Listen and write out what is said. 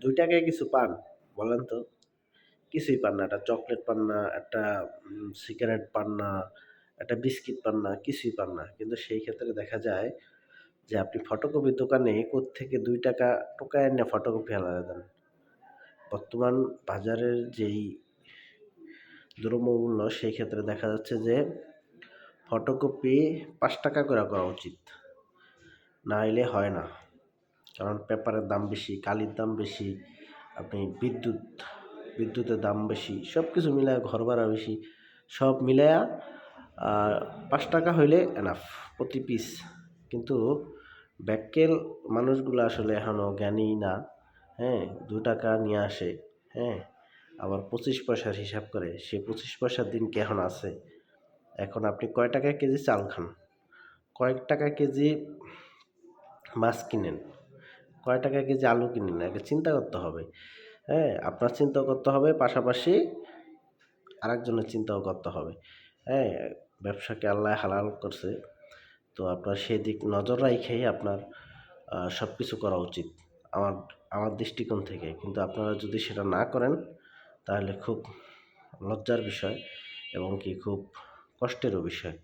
দুই টাকায় কিছু পান, বলেন তো। কিছুই পান না, একটা চকলেট পান না, একটা সিগারেট পান না, একটা বিস্কিট পান না, কিছুই পান না। কিন্তু সেই ক্ষেত্রে দেখা যায় যে আপনি ফটোকপির দোকানে থেকে দুই টাকা টোকায় এনে ফটোকপি আলাদা দেন। বর্তমান বাজারের যেই দ্রব্যমূল্য, সেই ক্ষেত্রে দেখা যাচ্ছে যে ফটোকপি পাঁচ টাকা করে করা উচিত। না হলে হয় না। কারণ পেপারের দাম বেশি, কালির দাম বেশি, আপনি বিদ্যুৎ, বিদ্যুতের দাম বেশি সব কিছু মিলায় ঘর ভাড়া বেশি, সব মিলায়া পাঁচ টাকা হইলে এনাফ প্রতি পিস কিন্তু ব্যাককেল মানুষগুলো আসলে এখনও জ্ঞানী না হ্যাঁ দু টাকা নিয়ে আসে হ্যাঁ আবার পঁচিশ পয়সার হিসাব করে সে পঁচিশ পয়সার দিন কি এখন আছে? এখন আপনি কয় টাকা কেজি চাল খান? কয়েক টাকা কেজি মাছ কিনেন কয় টাকা কেজি আলু কিনেন আগে চিন্তা করতে হবে। হ্যাঁ আপনার চিন্তা করতে হবে, পাশাপাশি আরেকজনের চিন্তাও করতে হবে। হ্যাঁ ব্যবসাকে আল্লাহ হালাল করছে। তো আপনার সেদিক নজর রাখেই আপনার সব কিছু করা উচিত আমার আমার দৃষ্টিকোণ থেকে। কিন্তু আপনারা যদি সেটা না করেন, তাহলে খুব লজ্জার বিষয় এবং কি খুব কষ্টেরও বিষয়।